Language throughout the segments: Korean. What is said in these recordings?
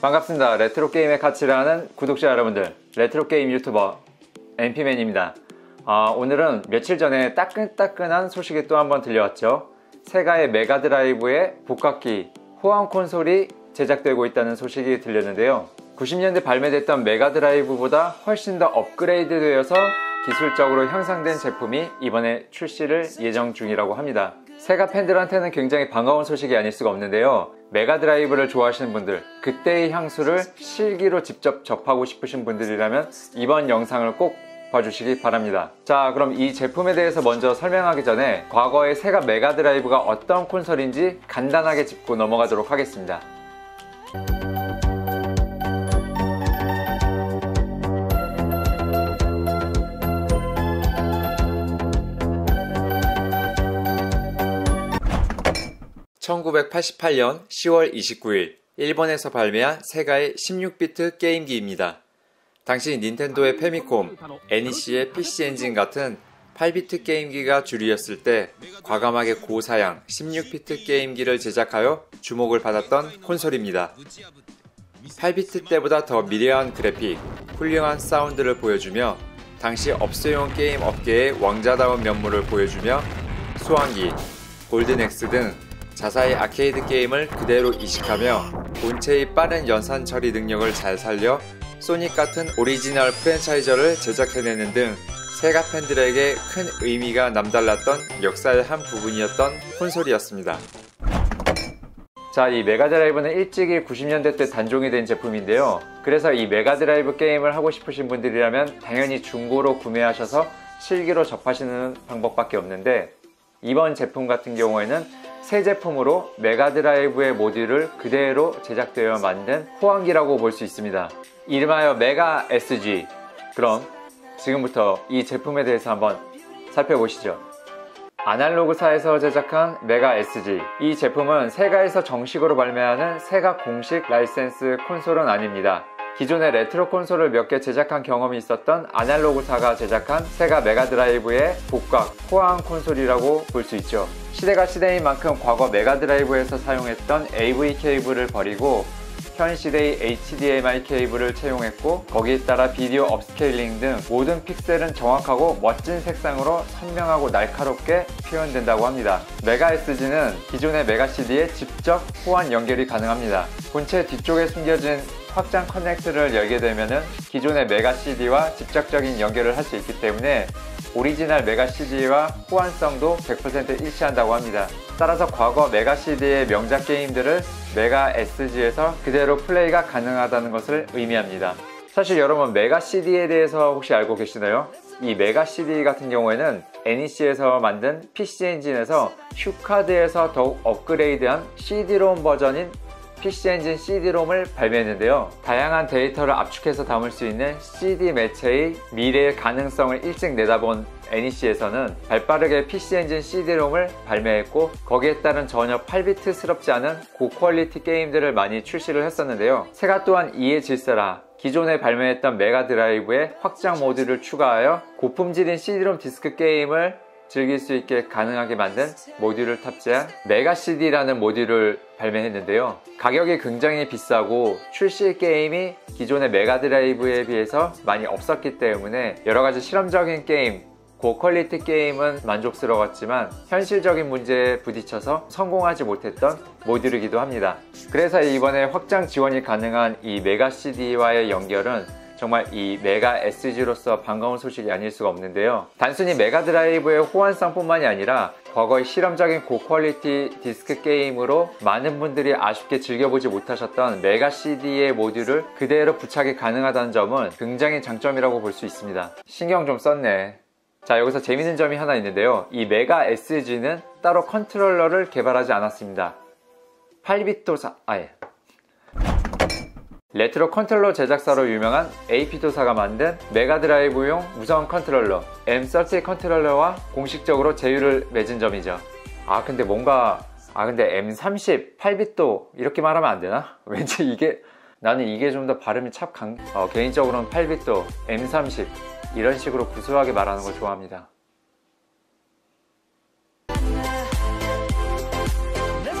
반갑습니다. 레트로 게임의 가치를 아는 구독자 여러분들, 레트로 게임 유튜버 MP맨입니다. 아, 오늘은 며칠 전에 따끈따끈한 소식이 또 한 번 들려왔죠. 세가의 메가드라이브의 복각기 호환 콘솔이 제작되고 있다는 소식이 들렸는데요. 90년대 발매됐던 메가드라이브보다 훨씬 더 업그레이드 되어서 기술적으로 향상된 제품이 이번에 출시를 예정 중이라고 합니다. 세가 팬들한테는 굉장히 반가운 소식이 아닐 수가 없는데요. 메가드라이브를 좋아하시는 분들, 그때의 향수를 실기로 직접 접하고 싶으신 분들이라면 이번 영상을 꼭 봐주시기 바랍니다. 자, 그럼 이 제품에 대해서 먼저 설명하기 전에 과거의 세가 메가드라이브가 어떤 콘솔인지 간단하게 짚고 넘어가도록 하겠습니다. 1988년 10월 29일 일본에서 발매한 세가의 16비트 게임기입니다. 당시 닌텐도의 페미콤, NEC의 PC 엔진 같은 8비트 게임기가 주류였을 때 과감하게 고사양 16비트 게임기를 제작하여 주목을 받았던 콘솔입니다. 8비트 때보다 더 미려한 그래픽, 훌륭한 사운드를 보여주며 당시 업소용 게임 업계의 왕자다운 면모를 보여주며 수왕기, 골든엑스 등 자사의 아케이드 게임을 그대로 이식하며 본체의 빠른 연산 처리 능력을 잘 살려 소닉 같은 오리지널 프랜차이저를 제작해내는 등 세가 팬들에게 큰 의미가 남달랐던 역사의 한 부분이었던 콘솔이었습니다. 자, 이 메가드라이브는 일찍이 90년대 때 단종이 된 제품인데요. 그래서 이 메가드라이브 게임을 하고 싶으신 분들이라면 당연히 중고로 구매하셔서 실기로 접하시는 방법밖에 없는데 이번 제품 같은 경우에는 새 제품으로 메가드라이브의 모듈을 그대로 제작되어 만든 호환기라고 볼 수 있습니다. 이름하여 메가 SG. 그럼 지금부터 이 제품에 대해서 한번 살펴보시죠. 아날로그사에서 제작한 메가 SG. 이 제품은 세가에서 정식으로 발매하는 세가 공식 라이센스 콘솔은 아닙니다. 기존의 레트로 콘솔을 몇 개 제작한 경험이 있었던 아날로그사가 제작한 세가 메가드라이브의 복각, 호환 콘솔이라고 볼 수 있죠. 시대가 시대인 만큼 과거 메가드라이브에서 사용했던 AV 케이블을 버리고 현 시대의 HDMI 케이블을 채용했고 거기에 따라 비디오 업스케일링 등 모든 픽셀은 정확하고 멋진 색상으로 선명하고 날카롭게 표현된다고 합니다. 메가 SG는 기존의 메가 CD에 직접 호환 연결이 가능합니다. 본체 뒤쪽에 숨겨진 확장 커넥트를 열게 되면 기존의 메가 CD와 직접적인 연결을 할 수 있기 때문에 오리지널 메가 CD와 호환성도 100% 일치한다고 합니다. 따라서 과거 메가 CD의 명작 게임들을 메가 SG에서 그대로 플레이가 가능하다는 것을 의미합니다. 사실 여러분 메가 CD에 대해서 혹시 알고 계시나요? 이 메가 CD 같은 경우에는 NEC에서 만든 PC 엔진에서 슈카드에서 더욱 업그레이드한 CD-롬 버전인 PC 엔진 CD-롬을 발매했는데요. 다양한 데이터를 압축해서 담을 수 있는 CD 매체의 미래의 가능성을 일찍 내다본 NEC에서는 발빠르게 PC 엔진 CD-롬을 발매했고 거기에 따른 전혀 8비트스럽지 않은 고퀄리티 게임들을 많이 출시를 했었는데요. 세가 또한 이에 질서라 기존에 발매했던 메가 드라이브에 확장 모드를 추가하여 고품질인 CD-롬 디스크 게임을 즐길 수 있게 가능하게 만든 모듈을 탑재한 메가 CD라는 모듈을 발매했는데요. 가격이 굉장히 비싸고 출시 게임이 기존의 메가 드라이브에 비해서 많이 없었기 때문에 여러 가지 실험적인 게임, 고퀄리티 게임은 만족스러웠지만 현실적인 문제에 부딪혀서 성공하지 못했던 모듈이기도 합니다. 그래서 이번에 확장 지원이 가능한 이 메가 CD와의 연결은 정말 이 메가 SG로서 반가운 소식이 아닐 수가 없는데요. 단순히 메가 드라이브의 호환성뿐만이 아니라 과거의 실험적인 고퀄리티 디스크 게임으로 많은 분들이 아쉽게 즐겨보지 못하셨던 메가 CD의 모듈을 그대로 부착이 가능하다는 점은 굉장히 장점이라고 볼 수 있습니다. 신경 좀 썼네. 자 여기서 재밌는 점이 하나 있는데요. 이 메가 SG는 따로 컨트롤러를 개발하지 않았습니다. 8비트 사 아예 레트로 컨트롤러 제작사로 유명한 AP도사가 만든 메가드라이브용 무선 컨트롤러 M30 컨트롤러와 공식적으로 제휴를 맺은 점이죠 아 근데 뭔가 아 근데 M30 8비트 이렇게 말하면 안 되나? 왠지 이게 나는 이게 좀 더 발음이 참 강... 어, 개인적으로는 8비트 M30 이런 식으로 구수하게 말하는 걸 좋아합니다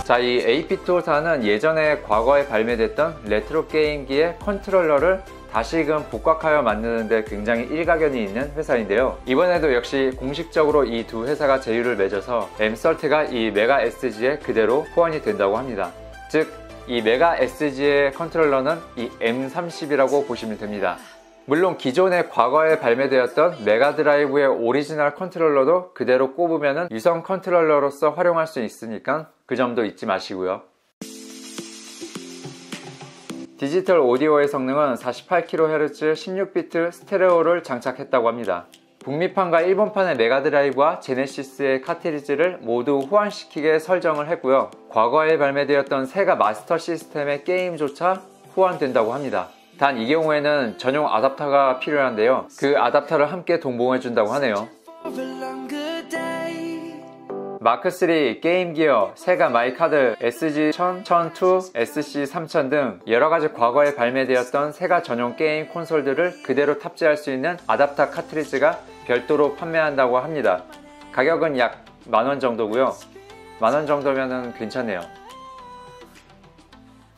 자, 이 AP토사는 예전에 과거에 발매됐던 레트로 게임기의 컨트롤러를 다시금 복각하여 만드는데 굉장히 일가견이 있는 회사인데요. 이번에도 역시 공식적으로 이 두 회사가 제휴를 맺어서 엠설트가 이 메가 SG에 그대로 호환이 된다고 합니다. 즉, 이 메가 SG의 컨트롤러는 이 M30이라고 보시면 됩니다. 물론 기존에 과거에 발매되었던 메가드라이브의 오리지널 컨트롤러도 그대로 꼽으면 유성 컨트롤러로서 활용할 수 있으니까 그 점도 잊지 마시고요. 디지털 오디오의 성능은 48kHz 16비트 스테레오를 장착했다고 합니다. 북미판과 일본판의 메가드라이브와 제네시스의 카트리지를 모두 호환시키게 설정을 했고요. 과거에 발매되었던 세가 마스터 시스템의 게임조차 호환된다고 합니다. 단 이 경우에는 전용 아답터가 필요한데요. 그 아답터를 함께 동봉해 준다고 하네요. 마크3, 게임기어, 세가 마이카드, SG1000, 1002, SC3000 등 여러가지 과거에 발매되었던 세가 전용 게임 콘솔들을 그대로 탑재할 수 있는 아답터 카트리지가 별도로 판매한다고 합니다. 가격은 약 만원 정도고요. 만원 정도면 괜찮네요.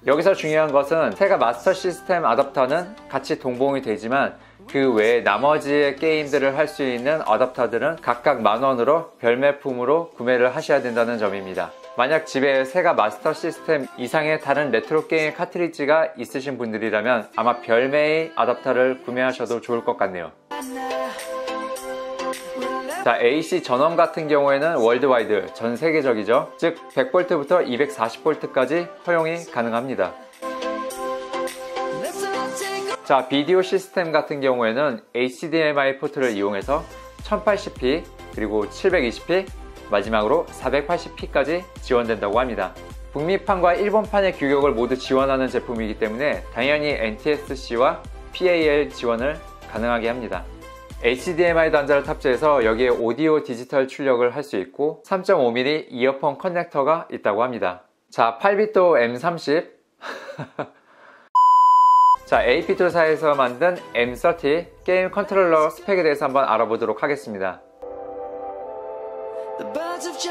여기서 중요한 것은 세가 마스터 시스템 아답터는 같이 동봉이 되지만 그 외에 나머지의 게임들을 할 수 있는 어답터들은 각각 만원으로 별매품으로 구매를 하셔야 된다는 점입니다. 만약 집에 세가 마스터 시스템 이상의 다른 레트로 게임 카트리지가 있으신 분들이라면 아마 별매의 아답터를 구매하셔도 좋을 것 같네요. 자, AC 전원 같은 경우에는 월드와이드, 전 세계적이죠. 즉, 100V부터 240V까지 허용이 가능합니다. 자, 비디오 시스템 같은 경우에는 HDMI 포트를 이용해서 1080p 그리고 720p 마지막으로 480p까지 지원된다고 합니다. 북미판과 일본판의 규격을 모두 지원하는 제품이기 때문에 당연히 NTSC와 PAL 지원을 가능하게 합니다. HDMI 단자를 탑재해서 여기에 오디오 디지털 출력을 할 수 있고 3.5mm 이어폰 커넥터가 있다고 합니다. 자, 8비트 M30 자, AP툴사에서 만든 M30 게임 컨트롤러 스펙에 대해서 한번 알아보도록 하겠습니다.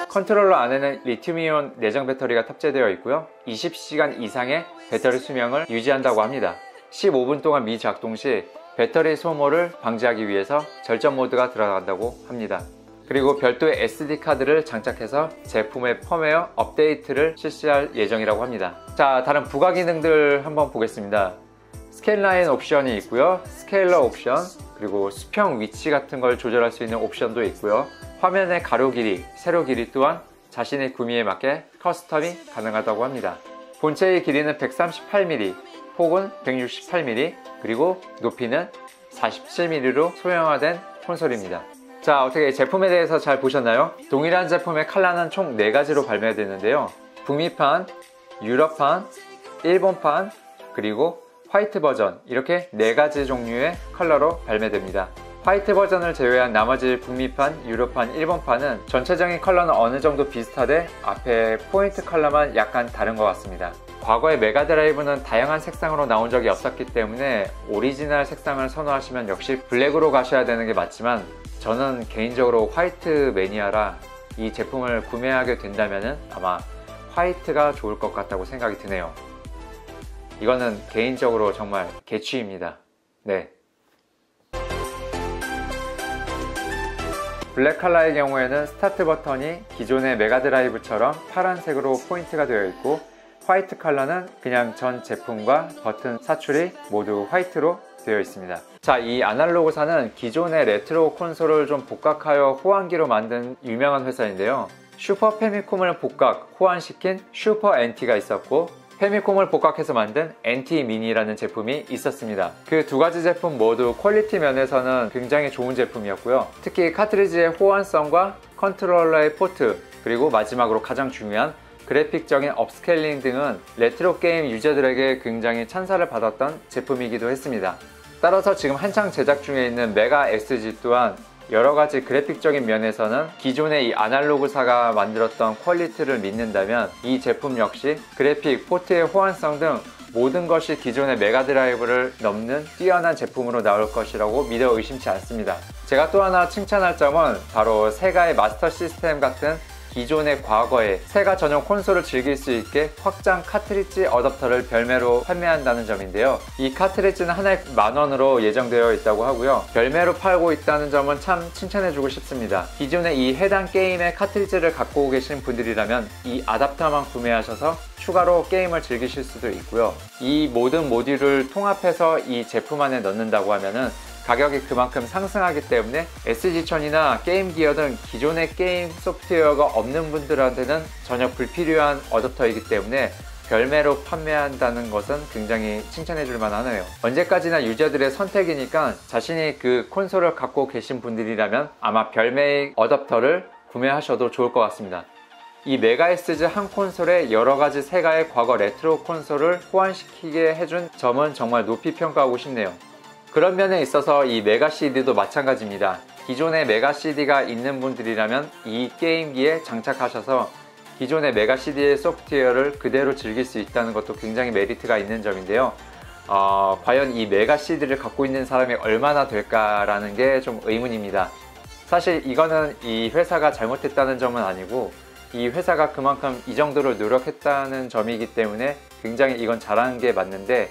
컨트롤러 안에는 리튬이온 내장 배터리가 탑재되어 있고요. 20시간 이상의 배터리 수명을 유지한다고 합니다. 15분 동안 미작동 시 배터리 소모를 방지하기 위해서 절전 모드가 들어간다고 합니다. 그리고 별도의 SD카드를 장착해서 제품의 펌웨어 업데이트를 실시할 예정이라고 합니다. 자, 다른 부가 기능들 한번 보겠습니다. 스케일라인 옵션이 있고요. 스케일러 옵션, 그리고 수평 위치 같은 걸 조절할 수 있는 옵션도 있고요. 화면의 가로 길이, 세로 길이 또한 자신의 구미에 맞게 커스텀이 가능하다고 합니다. 본체의 길이는 138mm, 폭은 168mm, 그리고 높이는 47mm로 소형화된 콘솔입니다. 자, 어떻게 제품에 대해서 잘 보셨나요? 동일한 제품의 칼라는 총 4가지로 발매되는데요. 북미판, 유럽판, 일본판, 그리고 화이트 버전 이렇게 네 가지 종류의 컬러로 발매됩니다. 화이트 버전을 제외한 나머지 북미판, 유로판, 일본판은 전체적인 컬러는 어느 정도 비슷하되 앞에 포인트 컬러만 약간 다른 것 같습니다. 과거에 메가드라이브는 다양한 색상으로 나온 적이 없었기 때문에 오리지널 색상을 선호하시면 역시 블랙으로 가셔야 되는 게 맞지만 저는 개인적으로 화이트 매니아라 이 제품을 구매하게 된다면 아마 화이트가 좋을 것 같다고 생각이 드네요. 이거는 개인적으로 정말 개취입니다. 네. 블랙 컬러의 경우에는 스타트 버튼이 기존의 메가드라이브처럼 파란색으로 포인트가 되어 있고 화이트 컬러는 그냥 전 제품과 버튼 사출이 모두 화이트로 되어 있습니다. 자, 이 아날로그사는 기존의 레트로 콘솔을 좀 복각하여 호환기로 만든 유명한 회사인데요. 슈퍼 페미콤을 복각, 호환시킨 슈퍼 NT가 있었고 페미콤을 복각해서 만든 NT 미니라는 제품이 있었습니다. 그 두 가지 제품 모두 퀄리티 면에서는 굉장히 좋은 제품이었고요. 특히 카트리지의 호환성과 컨트롤러의 포트 그리고 마지막으로 가장 중요한 그래픽적인 업스케일링 등은 레트로 게임 유저들에게 굉장히 찬사를 받았던 제품이기도 했습니다. 따라서 지금 한창 제작 중에 있는 메가 SG 또한 여러 가지 그래픽적인 면에서는 기존의 이 아날로그사가 만들었던 퀄리티를 믿는다면 이 제품 역시 그래픽, 포트의 호환성 등 모든 것이 기존의 메가드라이브를 넘는 뛰어난 제품으로 나올 것이라고 믿어 의심치 않습니다. 제가 또 하나 칭찬할 점은 바로 세가의 마스터 시스템 같은 기존의 과거에 세가 전용 콘솔을 즐길 수 있게 확장 카트리지 어댑터를 별매로 판매한다는 점인데요. 이 카트리지는 하나에 만 원으로 예정되어 있다고 하고요. 별매로 팔고 있다는 점은 참 칭찬해주고 싶습니다. 기존에 이 해당 게임의 카트리지를 갖고 계신 분들이라면 이 아답터만 구매하셔서 추가로 게임을 즐기실 수도 있고요. 이 모든 모듈을 통합해서 이 제품 안에 넣는다고 하면은 가격이 그만큼 상승하기 때문에 SG천이나 게임 기어 등 기존의 게임 소프트웨어가 없는 분들한테는 전혀 불필요한 어댑터이기 때문에 별매로 판매한다는 것은 굉장히 칭찬해 줄 만하네요. 언제까지나 유저들의 선택이니까 자신이 그 콘솔을 갖고 계신 분들이라면 아마 별매의 어댑터를 구매하셔도 좋을 것 같습니다. 이 메가에스즈 한 콘솔에 여러가지 세가의 과거 레트로 콘솔을 호환시키게 해준 점은 정말 높이 평가하고 싶네요. 그런 면에 있어서 이 메가 CD도 마찬가지입니다. 기존의 메가 CD가 있는 분들이라면 이 게임기에 장착하셔서 기존의 메가 CD의 소프트웨어를 그대로 즐길 수 있다는 것도 굉장히 메리트가 있는 점인데요. 어, 과연 이 메가 CD를 갖고 있는 사람이 얼마나 될까라는 게 좀 의문입니다. 사실 이거는 이 회사가 잘못했다는 점은 아니고 이 회사가 그만큼 이 정도로 노력했다는 점이기 때문에 굉장히 이건 잘하는 게 맞는데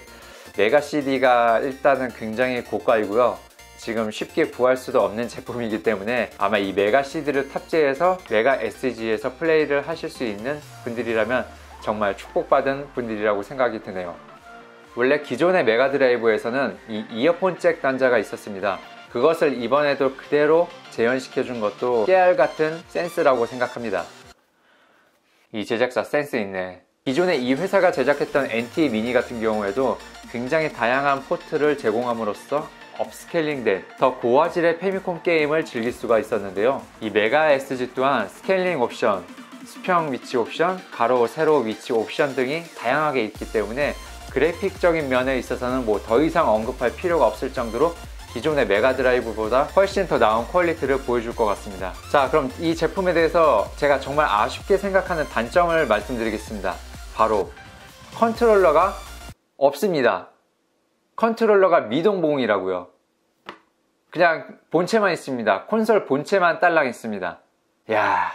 메가 CD가 일단은 굉장히 고가이고요. 지금 쉽게 구할 수도 없는 제품이기 때문에 아마 이 메가 CD를 탑재해서 메가 SG에서 플레이를 하실 수 있는 분들이라면 정말 축복받은 분들이라고 생각이 드네요. 원래 기존의 메가 드라이브에서는 이 이어폰 잭 단자가 있었습니다. 그것을 이번에도 그대로 재현시켜 준 것도 깨알 같은 센스라고 생각합니다. 이 제작사 센스 있네. 기존에 이 회사가 제작했던 NT 미니 같은 경우에도 굉장히 다양한 포트를 제공함으로써 업스케일링된 더 고화질의 페미콘 게임을 즐길 수가 있었는데요. 이 메가 SG 또한 스케일링 옵션, 수평 위치 옵션, 가로, 세로 위치 옵션 등이 다양하게 있기 때문에 그래픽적인 면에 있어서는 뭐 더 이상 언급할 필요가 없을 정도로 기존의 메가 드라이브보다 훨씬 더 나은 퀄리티를 보여줄 것 같습니다. 자, 그럼 이 제품에 대해서 제가 정말 아쉽게 생각하는 단점을 말씀드리겠습니다. 바로 컨트롤러가 없습니다. 컨트롤러가 미동봉이라고요. 그냥 본체만 있습니다. 콘솔 본체만 딸랑 있습니다. 야,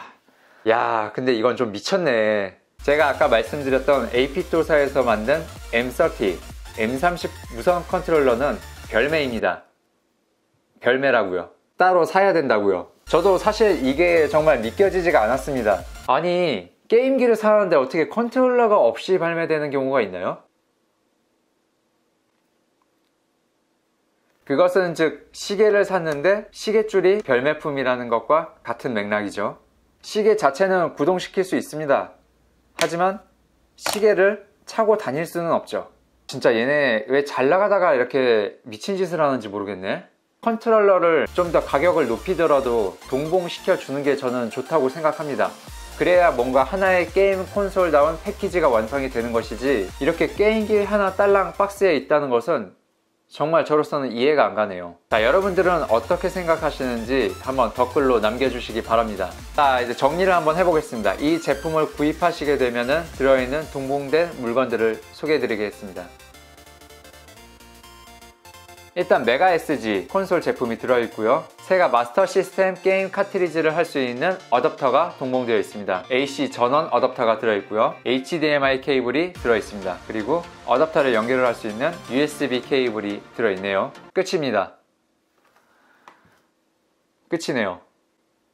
야, 근데 이건 좀 미쳤네. 제가 아까 말씀드렸던 AP토사에서 만든 M30, M30 무선 컨트롤러는 별매입니다. 별매라고요. 따로 사야 된다고요. 저도 사실 이게 정말 믿겨지지가 않았습니다. 아니, 게임기를 사는데 어떻게 컨트롤러가 없이 발매되는 경우가 있나요? 그것은 즉 시계를 샀는데 시계줄이 별매품이라는 것과 같은 맥락이죠. 시계 자체는 구동시킬 수 있습니다. 하지만 시계를 차고 다닐 수는 없죠. 진짜 얘네 왜 잘 나가다가 이렇게 미친 짓을 하는지 모르겠네. 컨트롤러를 좀 더 가격을 높이더라도 동봉시켜 주는 게 저는 좋다고 생각합니다. 그래야 뭔가 하나의 게임 콘솔다운 패키지가 완성이 되는 것이지 이렇게 게임기 하나 딸랑 박스에 있다는 것은 정말 저로서는 이해가 안 가네요. 자, 여러분들은 어떻게 생각하시는지 한번 댓글로 남겨주시기 바랍니다. 자, 이제 정리를 한번 해보겠습니다. 이 제품을 구입하시게 되면 들어있는 동봉된 물건들을 소개해 드리겠습니다. 일단 메가 SG 콘솔 제품이 들어있고요. 세가 마스터 시스템 게임 카트리지를 할 수 있는 어댑터가 동봉되어 있습니다. AC 전원 어댑터가 들어있고요. HDMI 케이블이 들어있습니다. 그리고 어댑터를 연결을 할 수 있는 USB 케이블이 들어있네요. 끝입니다. 끝이네요.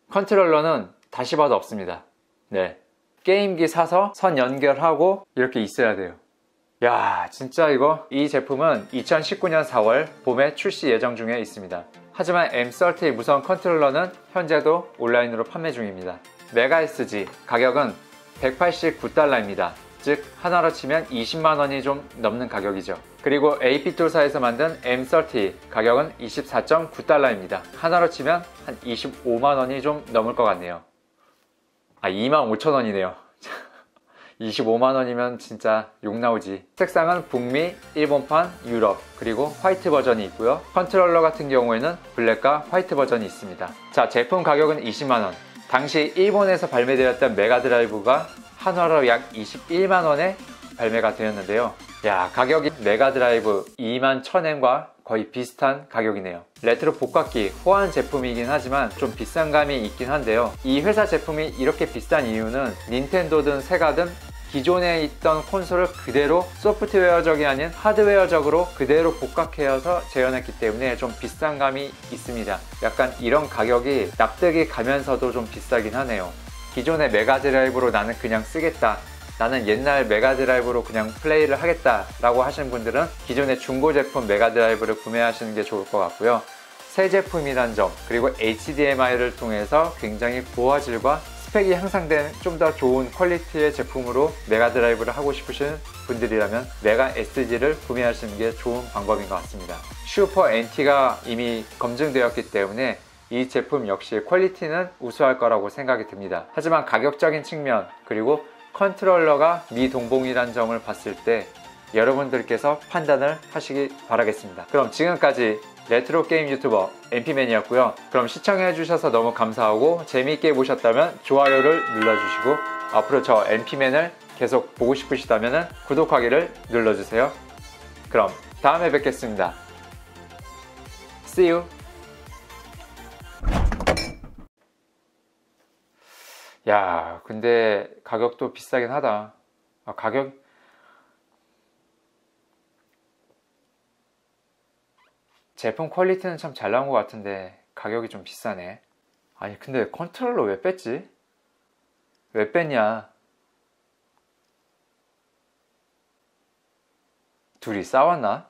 컨트롤러는 다시 봐도 없습니다. 네. 게임기 사서 선 연결하고 이렇게 있어야 돼요. 야 진짜 이거? 이 제품은 2019년 4월 봄에 출시 예정 중에 있습니다. 하지만 M30 무선 컨트롤러는 현재도 온라인으로 판매 중입니다. 메가 SG 가격은 189달러입니다. 즉 하나로 치면 20만원이 좀 넘는 가격이죠. 그리고 AP툴사에서 만든 M30 가격은 24.9달러입니다. 하나로 치면 한 25만원이 좀 넘을 것 같네요. 아 25,000원이네요 25만원이면 진짜 욕 나오지. 색상은 북미, 일본판, 유럽 그리고 화이트 버전이 있고요. 컨트롤러 같은 경우에는 블랙과 화이트 버전이 있습니다. 자 제품 가격은 20만원. 당시 일본에서 발매되었던 메가드라이브가 한화로 약 21만원에 발매가 되었는데요. 야 가격이 메가드라이브 2만 1000엔과 거의 비슷한 가격이네요. 레트로 복각기 호환 제품이긴 하지만 좀 비싼 감이 있긴 한데요. 이 회사 제품이 이렇게 비싼 이유는 닌텐도든 세가든 기존에 있던 콘솔을 그대로 소프트웨어적이 아닌 하드웨어적으로 그대로 복각해서 재현했기 때문에 좀 비싼 감이 있습니다. 약간 이런 가격이 납득이 가면서도 좀 비싸긴 하네요. 기존의 메가드라이브로 나는 그냥 쓰겠다. 나는 옛날 메가드라이브로 그냥 플레이를 하겠다 라고 하시는 분들은 기존의 중고 제품 메가드라이브를 구매하시는 게 좋을 것 같고요. 새 제품이란 점, 그리고 HDMI를 통해서 굉장히 고화질과 스펙이 향상된 좀 더 좋은 퀄리티의 제품으로 메가드라이브를 하고 싶으신 분들이라면 메가 SG를 구매하시는 게 좋은 방법인 것 같습니다. 슈퍼 NT가 이미 검증되었기 때문에 이 제품 역시 퀄리티는 우수할 거라고 생각이 듭니다. 하지만 가격적인 측면 그리고 컨트롤러가 미동봉이라는 점을 봤을 때 여러분들께서 판단을 하시기 바라겠습니다. 그럼 지금까지 레트로 게임 유튜버 MP맨이었고요. 그럼 시청해주셔서 너무 감사하고 재미있게 보셨다면 좋아요를 눌러주시고 앞으로 저 MP맨을 계속 보고 싶으시다면 구독하기를 눌러주세요. 그럼 다음에 뵙겠습니다. See you! 야, 근데 가격도 비싸긴 하다. 아, 가격 제품 퀄리티는 참 잘 나온 것 같은데 가격이 좀 비싸네. 아니 근데 컨트롤러 왜 뺐지? 왜 뺐냐? 둘이 싸웠나?